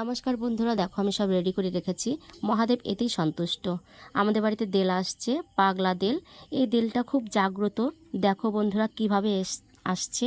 নমস্কার বন্ধুরা, দেখো আমি সব রেডি করে রেখেছি। মহাদেব, এতেই সন্তুষ্ট। আমাদের বাড়িতে দেল আসছে, পাগলা দেল। এই দেলটা খুব জাগ্রত। দেখো বন্ধুরা, কীভাবে আসছে।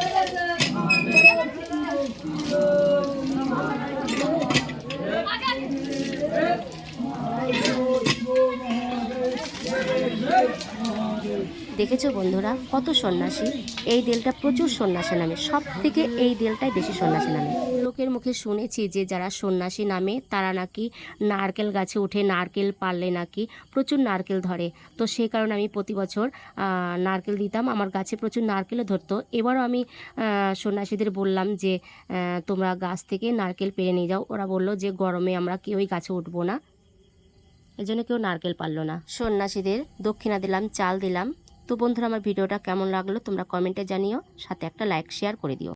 দেখেছ বন্ধুরা? কত সন্ন্যাসী? এই দেলটা প্রচুর সন্ন্যাসী নামে। সব থেকে এই দেলটাই বেশি সন্ন্যাসী নামে। লোকের মুখে শুনেছি যে যারা সন্ন্যাসী নামে, তারা নাকি নারকেল গাছে উঠে নারকেল পারলে নাকি প্রচুর নারকেল ধরে। তো সেই কারণে আমি প্রতি বছর নারকেল দিতাম। আমার গাছে প্রচুর নারকেলও ধরতো। এবারও আমি সন্ন্যাসীদের বললাম যে তোমরা গাছ থেকে নারকেল পেরে নিয়ে যাও। ওরা বলল যে, গরমে আমরা কেউই গাছে উঠবো না। এই জন্য কেউ নারকেল পারল না। সন্ন্যাসীদের দক্ষিণা দিলাম, চাল দিলাম। তো বন্ধুরা, আমার ভিডিওটা কেমন লাগল তোমরা কমেন্টে জানিও, সাথে একটা লাইক, শেয়ার করে দিও।